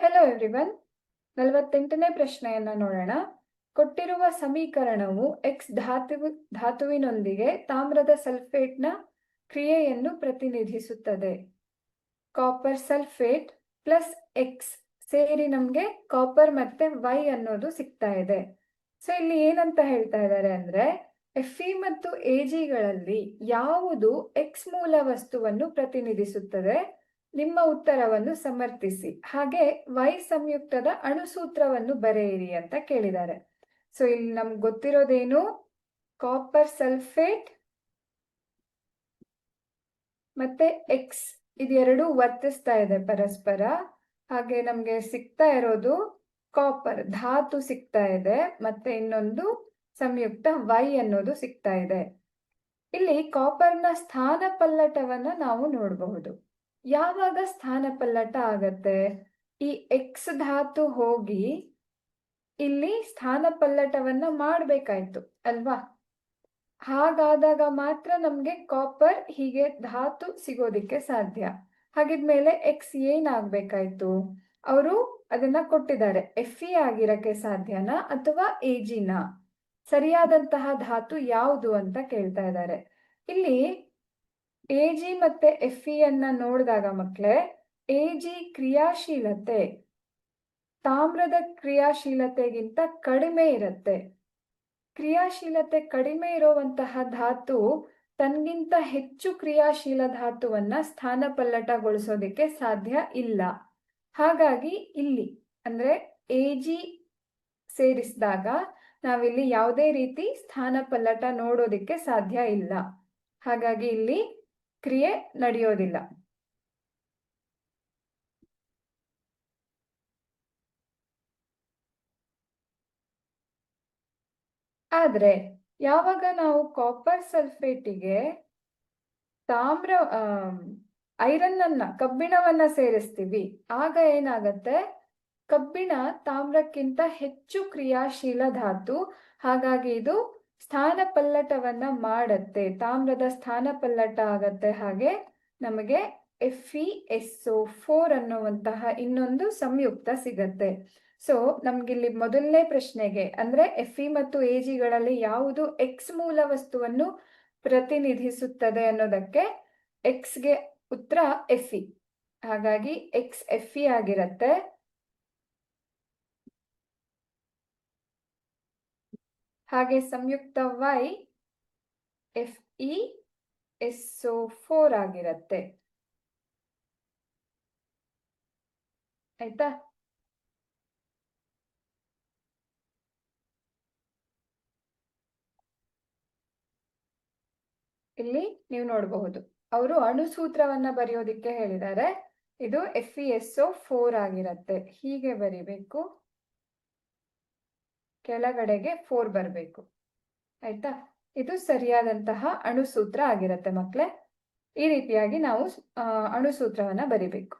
Hello everyone ನಲವತ್ತೆಂಟನೇ ಪ್ರಶ್ನೆಯನ್ನ ನೋಡೋಣ. ಕೊಟ್ಟಿರುವ ಸಮೀಕರಣವು ಎಕ್ಸ್ ಧಾತು ಧಾತುವಿನೊಂದಿಗೆ ತಾಮ್ರದ ಸಲ್ಫೇಟ್ನ ಕ್ರಿಯೆಯನ್ನು ಪ್ರತಿನಿಧಿಸುತ್ತದೆ. ಕಾಪರ್ ಸಲ್ಫೇಟ್ ಪ್ಲಸ್ ಎಕ್ಸ್ ಸೇರಿ ನಮಗೆ ಕಾಪರ್ ಮತ್ತೆ ವೈ ಅನ್ನೋದು ಸಿಗ್ತಾ ಇದೆ. ಸೊ ಇಲ್ಲಿ ಏನಂತ ಹೇಳ್ತಾ ಇದ್ದಾರೆ ಅಂದ್ರೆ ಎಫ್ ಮತ್ತು ಎ ಜಿಗಳಲ್ಲಿ ಯಾವುದು ಎಕ್ಸ್ ಮೂಲ ವಸ್ತುವನ್ನು ಪ್ರತಿನಿಧಿಸುತ್ತದೆ? ನಿಮ್ಮ ಉತ್ತರವನ್ನು ಸಮರ್ಥಿಸಿ. ಹಾಗೆ ವೈ ಸಂಯುಕ್ತದ ಅಣುಸೂತ್ರವನ್ನು ಬರೆಯಿರಿ ಅಂತ ಕೇಳಿದ್ದಾರೆ. ಸೊ ಇಲ್ಲಿ ನಮ್ಗೆ ಗೊತ್ತಿರೋದೇನು? ಕಾಪರ್ ಸಲ್ಫೇಟ್ ಮತ್ತೆ ಎಕ್ಸ್ ಇದೆರಡು ವರ್ತಿಸ್ತಾ ಇದೆ ಪರಸ್ಪರ. ಹಾಗೆ ನಮ್ಗೆ ಸಿಗ್ತಾ ಇರೋದು ಕಾಪರ್ ಧಾತು ಸಿಗ್ತಾ ಇದೆ ಮತ್ತೆ ಇನ್ನೊಂದು ಸಂಯುಕ್ತ ವೈ ಅನ್ನೋದು ಸಿಗ್ತಾ ಇದೆ. ಇಲ್ಲಿ ಕಾಪರ್ನ ಸ್ಥಾನ ಪಲ್ಲಟವನ್ನ ನಾವು ನೋಡಬಹುದು. ಯಾವಾಗ ಸ್ಥಾನ ಪಲ್ಲಟ ಆಗತ್ತೆ? ಈ ಎಕ್ಸ್ ಧಾತು ಹೋಗಿ ಇಲ್ಲಿ ಸ್ಥಾನ ಪಲ್ಲಟವನ್ನ ಮಾಡ್ಬೇಕಾಯ್ತು, ಅಲ್ವಾ? ಹಾಗಾದಾಗ ಮಾತ್ರ ನಮ್ಗೆ ಕಾಪರ್ ಹೀಗೆ ಧಾತು ಸಿಗೋದಿಕ್ಕೆ ಸಾಧ್ಯ. ಹಾಗಿದ್ಮೇಲೆ ಎಕ್ಸ್ ಏನಾಗ್ಬೇಕಾಯ್ತು? ಅವರು ಅದನ್ನ ಕೊಟ್ಟಿದ್ದಾರೆ. ಎಫ್ ಇ ಆಗಿರಕ್ಕೆ ಸಾಧ್ಯನಾ ಅಥವಾ ಎ ಜಿನಾ ಸರಿಯಾದಂತಹ ಧಾತು ಯಾವುದು ಅಂತ ಕೇಳ್ತಾ ಇದ್ದಾರೆ. ಇಲ್ಲಿ ಎ ಜಿ ಮತ್ತೆ ಎಫ್ ಇ ಅನ್ನ ನೋಡಿದಾಗ ಮಕ್ಕಳೇ ಎ ಜಿ ಕ್ರಿಯಾಶೀಲತೆ ತಾಮ್ರದ ಕ್ರಿಯಾಶೀಲತೆಗಿಂತ ಕಡಿಮೆ ಇರುತ್ತೆ. ಕ್ರಿಯಾಶೀಲತೆ ಕಡಿಮೆ ಇರುವಂತಹ ಧಾತು ತನ್ಗಿಂತ ಹೆಚ್ಚು ಕ್ರಿಯಾಶೀಲ ಧಾತುವನ್ನ ಸ್ಥಾನ ಪಲ್ಲಟಗೊಳಿಸೋದಕ್ಕೆ ಸಾಧ್ಯ ಇಲ್ಲ. ಹಾಗಾಗಿ ಇಲ್ಲಿ, ಅಂದ್ರೆ ಎ ಜಿ ಸೇರಿಸಿದಾಗ ನಾವಿಲ್ಲಿ ಯಾವುದೇ ರೀತಿ ಸ್ಥಾನ ಪಲ್ಲಟ ನೋಡೋದಿಕ್ಕೆ ಸಾಧ್ಯ ಇಲ್ಲ. ಹಾಗಾಗಿ ಇಲ್ಲಿ ಕ್ರಿಯೆ ನಡೆಯೋದಿಲ್ಲ. ಆದ್ರೆ ಯಾವಾಗ ನಾವು ಕಾಪರ್ ಸಲ್ಫೇಟಿಗೆ ತಾಮ್ರ ಐರನ್ ಅನ್ನ ಕಬ್ಬಿಣವನ್ನ ಸೇರಿಸ್ತೀವಿ, ಆಗ ಏನಾಗತ್ತೆ? ಕಬ್ಬಿಣ ತಾಮ್ರಕ್ಕಿಂತ ಹೆಚ್ಚು ಕ್ರಿಯಾಶೀಲ ಧಾತು, ಹಾಗಾಗಿ ಇದು ಸ್ಥಾನ ಪಲ್ಲಟವನ್ನ ಮಾಡತ್ತೆ. ತಾಮ್ರದ ಸ್ಥಾನ ಪಲ್ಲಟ ಆಗತ್ತೆ ಹಾಗೆ ನಮಗೆ F E S O four ಅನ್ನುವಂತಹ ಇನ್ನೊಂದು ಸಂಯುಕ್ತ ಸಿಗತ್ತೆ. ಸೊ ನಮ್ಗಿಲ್ಲಿ ಮೊದಲನೇ ಪ್ರಶ್ನೆಗೆ ಅಂದ್ರೆ ಎಫ್ ಇ ಮತ್ತು ಎ ಜಿಗಳಲ್ಲಿ ಯಾವುದು ಎಕ್ಸ್ ಮೂಲ ವಸ್ತುವನ್ನು ಪ್ರತಿನಿಧಿಸುತ್ತದೆ ಅನ್ನೋದಕ್ಕೆ ಎಕ್ಸ್ಗೆ ಉತ್ತರ ಎಫ್ ಇ ಹಾಗಾಗಿ ಎಕ್ಸ್ ಎಫ್ ಇ ಆಗಿರತ್ತೆ. ಹಾಗೆ ಸಂಯುಕ್ತ Y F E S O four ಆಗಿರತ್ತೆ. ಆಯ್ತಾ? ಇಲ್ಲಿ ನೀವು ನೋಡಬಹುದು. ಅವರು ಅಣುಸೂತ್ರವನ್ನ ಬರೆಯೋದಿಕ್ಕೆ ಹೇಳಿದ್ದಾರೆ. ಇದು F E S O four ಆಗಿರತ್ತೆ. ಹೀಗೆ ಬರಿಬೇಕು. ಕೆಳಗಡೆಗೆ ಫೋರ್ ಬರಬೇಕು. ಆಯ್ತಾ? ಇದು ಸರಿಯಾದಂತಹ ಅಣುಸೂತ್ರ ಆಗಿರತ್ತೆ ಮಕ್ಕಳೇ ಈ ರೀತಿಯಾಗಿ ನಾವು ಅಣುಸೂತ್ರವನ್ನು ಬರಿಬೇಕು.